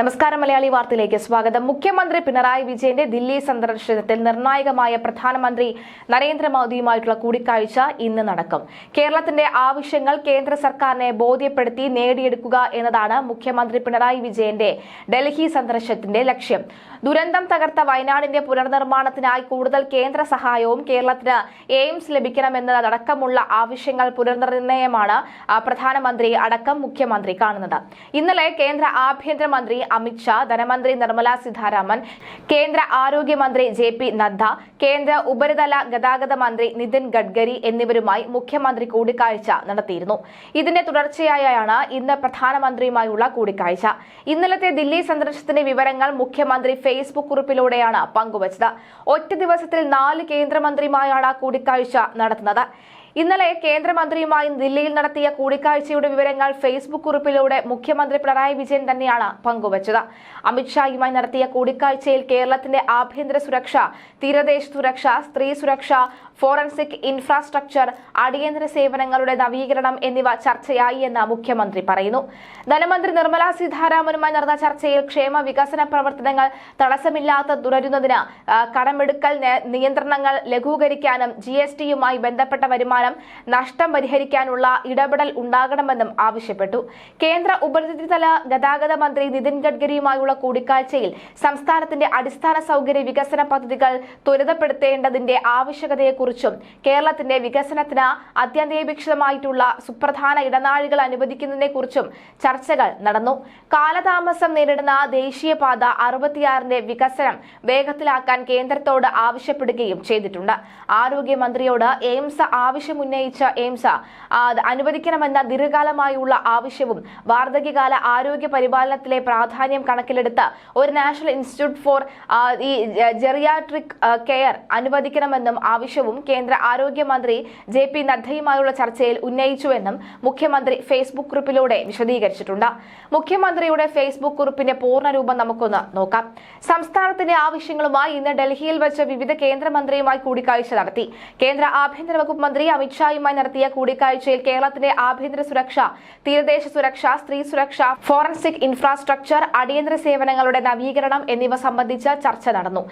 നമസ്കാരം മലയാളി വാർത്തയിലേക്ക് സ്വാഗതം. മുഖ്യമന്ത്രി പിണറായി വിജയന്റെ ദില്ലി സന്ദർശനത്തിൽ നിർണായകമായ പ്രധാനമന്ത്രി നരേന്ദ്രമോദിയുമായിട്ടുള്ള കൂടിക്കാഴ്ച ഇന്ന് നടക്കും. കേരളത്തിന്റെ ആവശ്യങ്ങൾ കേന്ദ്ര സർക്കാരിനെ ബോധ്യപ്പെടുത്തി നേടിയെടുക്കുക എന്നതാണ് മുഖ്യമന്ത്രി പിണറായി വിജയന്റെ ഡൽഹി സന്ദർശനത്തിന്റെ ലക്ഷ്യം. ദുരന്തം തകർത്ത വയനാടിന്റെ പുനർനിർമ്മാണത്തിനായി കൂടുതൽ കേന്ദ്ര സഹായവും കേരളത്തിന് എയിംസ് ലഭിക്കണമെന്നതടക്കമുള്ള ആവശ്യങ്ങൾ പുനർനിർണയമാണ് പ്രധാനമന്ത്രി അടക്കം മുഖ്യമന്ത്രി കാണുന്നത്. ഇന്നലെ കേന്ദ്ര ആഭ്യന്തരമന്ത്രി അമിത്ഷാ ധനമന്ത്രി നിർമ്മല സീതാരാമൻ കേന്ദ്ര ആരോഗ്യമന്ത്രി ജെ പി നദ്ദ കേന്ദ്ര ഉപരിതല ഗതാഗത മന്ത്രി നിതിൻ ഗഡ്കരി എന്നിവരുമായി മുഖ്യമന്ത്രി കൂടിക്കാഴ്ച നടത്തിയിരുന്നു. ഇതിന്റെ തുടർച്ചയായാണ് ഇന്ന് പ്രധാനമന്ത്രിയുമായുള്ള കൂടിക്കാഴ്ച. ഇന്നലത്തെ ദില്ലി സന്ദർശനത്തിന്റെ വിവരങ്ങൾ മുഖ്യമന്ത്രി ഫേസ്ബുക്ക് കുറിപ്പിലൂടെയാണ് പങ്കുവച്ചത്. ഒറ്റ ദിവസത്തിൽ നാല് കേന്ദ്രമന്ത്രിയുമായാണ് കൂടിക്കാഴ്ച നടത്തുന്നത്. ഇന്നലെ കേന്ദ്രമന്ത്രിയുമായി ദില്ലിയിൽ നടത്തിയ കൂടിക്കാഴ്ചയുടെ വിവരങ്ങൾ ഫേസ്ബുക്ക് കുറിപ്പിലൂടെ മുഖ്യമന്ത്രി പിണറായി വിജയൻ തന്നെയാണ് പങ്കുവച്ചത്. അമിത്ഷായുമായി നടത്തിയ കൂടിക്കാഴ്ചയിൽ കേരളത്തിന്റെ ആഭ്യന്തര സുരക്ഷ തീരദേശ സുരക്ഷ സ്ത്രീ സുരക്ഷ ഫോറൻസിക് ഇൻഫ്രാസ്ട്രക്ചർ അടിയന്തര സേവനങ്ങളുടെ നവീകരണം എന്നിവ ചർച്ചയായി എന്ന് മുഖ്യമന്ത്രി പറയുന്നു. ധനമന്ത്രി നിർമ്മല സീതാരാമനുമായി നടന്ന ചർച്ചയിൽ ക്ഷേമ വികസന പ്രവർത്തനങ്ങൾ തടസ്സമില്ലാത്ത തുടരുന്നതിന് കടമെടുക്കൽ നിയന്ത്രണങ്ങൾ ലഘൂകരിക്കാനും ജി ബന്ധപ്പെട്ട വരുമാനം നഷ്ടം പരിഹരിക്കാനുള്ള ഇടപെടൽ ഉണ്ടാകണമെന്നും ആവശ്യപ്പെട്ടു. കേന്ദ്ര ഉപരിതല ഗതാഗത മന്ത്രി നിതിൻ ഗഡ്കരിയുമായുള്ള കൂടിക്കാഴ്ചയിൽ സംസ്ഥാനത്തിന്റെ അടിസ്ഥാന സൗകര്യ വികസന പദ്ധതികൾ ത്വരിതപ്പെടുത്തേണ്ടതിന്റെ ആവശ്യകതയെക്കുറിച്ചും കേരളത്തിന്റെ വികസനത്തിന് അത്യന്താപേക്ഷിതമായിട്ടുള്ള സുപ്രധാന ഇടനാഴികൾ അനുവദിക്കുന്നതിനെക്കുറിച്ചും ചർച്ചകൾ നടന്നു. കാലതാമസം നേരിടുന്ന ദേശീയപാത അറുപത്തിയാറിന്റെ വികസനം വേഗത്തിലാക്കാൻ കേന്ദ്രത്തോട് ആവശ്യപ്പെടുകയും ചെയ്തിട്ടുണ്ട്. ആരോഗ്യമന്ത്രിയോട് എയിംസ് ആവശ്യമുന്നയിച്ച എയിംസ് അനുവദിക്കണമെന്ന ദീർഘകാലമായുള്ള ആവശ്യവും വാർദ്ധക്യകാല ആരോഗ്യ പരിപാലനത്തിലെ പ്രാധാന്യം കണക്കിലെടുത്ത് ഒരു നാഷണൽ ഇൻസ്റ്റിറ്റ്യൂട്ട് ഫോർ ഈ ജെറിയാട്രിക് കെയർ അനുവദിക്കണമെന്നും ആവശ്യവും കേന്ദ്ര ആരോഗ്യമന്ത്രി ജെ പി നദ്ദയുമായുള്ള ചർച്ചയിൽ ഉന്നയിച്ചുവെന്നും മുഖ്യമന്ത്രി ഫേസ്ബുക്ക് കുറിപ്പിലൂടെ വിശദീകരിച്ചിട്ടുണ്ട്. മുഖ്യമന്ത്രിയുടെ ഫേസ്ബുക്ക് കുറിപ്പിന്റെ പൂർണരൂപം നമുക്കൊന്ന് നോക്കാം. സംസ്ഥാനത്തിന്റെ ആവശ്യങ്ങളുമായി ഇന്ന് ഡൽഹിയിൽ വെച്ച് വിവിധ കേന്ദ്രമന്ത്രിയുമായി കൂടിക്കാഴ്ച നടത്തി. കേന്ദ്ര ആഭ്യന്തര വകുപ്പ് മന്ത്രി അമിത്ഷായുമായി നടത്തിയ കൂടിക്കാഴ്ചയിൽ കേരളത്തിന്റെ ആഭ്യന്തര സുരക്ഷ തീരദേശ സുരക്ഷ സ്ത്രീ സുരക്ഷ ഫോറൻസിക് ഇൻഫ്രാസ്ട്രക്ചർ അടിയന്തര സേവനങ്ങളുടെ നവീകരണം എന്നിവ സംബന്ധിച്ച ചർച്ച നടന്നു.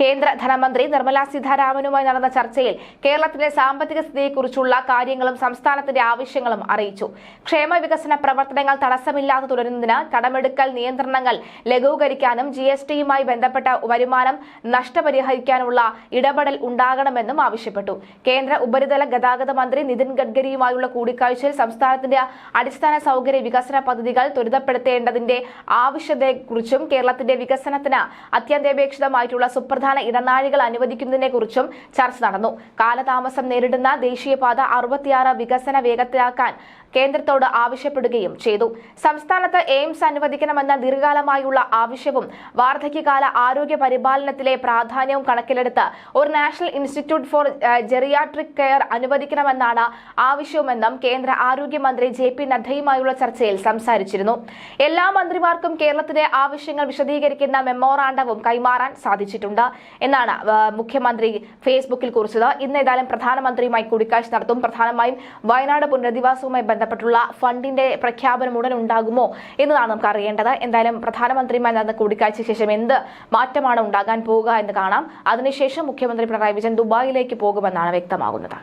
കേന്ദ്ര ധനമന്ത്രി നിർമ്മല സീതാരാമനുമായി നടന്ന ചർച്ചയിൽ കേരളത്തിന്റെ സാമ്പത്തിക സ്ഥിതിയെക്കുറിച്ചുള്ള കാര്യങ്ങളും സംസ്ഥാനത്തിന്റെ ആവശ്യങ്ങളും അറിയിച്ചു. ക്ഷേമ വികസന പ്രവർത്തനങ്ങൾ തടസ്സമില്ലാതെ തുടരുന്നതിന് കടമെടുക്കൽ നിയന്ത്രണങ്ങൾ ലഘൂകരിക്കാനും ജി എസ് ടിയുമായി ബന്ധപ്പെട്ട വരുമാനം നഷ്ടപരിഹരിക്കാനുള്ള ഇടപെടൽ ഉണ്ടാകണമെന്നും ആവശ്യപ്പെട്ടു. കേന്ദ്ര ഉപരിതല ഗതാഗത മന്ത്രി നിതിൻ ഗഡ്കരിയുമായുള്ള കൂടിക്കാഴ്ചയിൽ സംസ്ഥാനത്തിന്റെ അടിസ്ഥാന സൗകര്യ വികസന പദ്ധതികൾ ത്വരിതപ്പെടുത്തേണ്ടതിന്റെ ആവശ്യത്തെക്കുറിച്ചും കേരളത്തിന്റെ വികസനത്തിന് അത്യന്താപേക്ഷിതമായിട്ടുള്ള സുപ്രധാന ഇടനാഴികൾ അനുവദിക്കുന്നതിനെക്കുറിച്ചും ചർച്ച നടന്നു. കാലതാമസം നേരിടുന്ന ദേശീയപാത അറുപത്തിയാറ് വികസന വേഗത്തിലാക്കാൻ കേന്ദ്രത്തോട് ആവശ്യപ്പെടുകയും ചെയ്തു. സംസ്ഥാനത്ത് എയിംസ് അനുവദിക്കണമെന്ന ദീർഘകാലമായുള്ള ആവശ്യവും വാർദ്ധക്യകാല ആരോഗ്യ പരിപാലനത്തിലെ പ്രാധാന്യവും കണക്കിലെടുത്ത് ഒരു national institute for geriatric care അനുവദിക്കണമെന്നാണ് ആവശ്യമെന്നും കേന്ദ്ര ആരോഗ്യമന്ത്രി ജെ പി നദ്ദയുമായുള്ള ചർച്ചയിൽ സംസാരിച്ചിരുന്നു. എല്ലാ മന്ത്രിമാർക്കും കേരളത്തിലെ ആവശ്യങ്ങൾ വിശദീകരിക്കുന്ന മെമ്മോറാണ്ടവും കൈമാറാൻ സാധിച്ചിട്ടുണ്ട് എന്നാണ് മുഖ്യമന്ത്രി ഫേസ്ബുക്കിൽ കുറിച്ചത്. ഇന്ന് ഏതായാലും പ്രധാനമന്ത്രിയുമായി കൂടിക്കാഴ്ച നടത്തും. പ്രധാനമായും വയനാട് പുനരധിവാസവുമായി ബന്ധപ്പെട്ടുള്ള ഫണ്ടിന്റെ പ്രഖ്യാപനം ഉടൻ ഉണ്ടാകുമോ എന്നതാണ് നമുക്ക് അറിയേണ്ടത്. എന്തായാലും പ്രധാനമന്ത്രിയുമായി നടന്ന കൂടിക്കാഴ്ചയ്ക്ക് ശേഷം എന്ത് മാറ്റമാണ് ഉണ്ടാകാൻ പോകുക എന്ന് കാണാം. അതിനുശേഷം മുഖ്യമന്ത്രി പിണറായി വിജയൻ ദുബായിലേക്ക് പോകുമെന്നാണ് വ്യക്തമാകുന്നത്.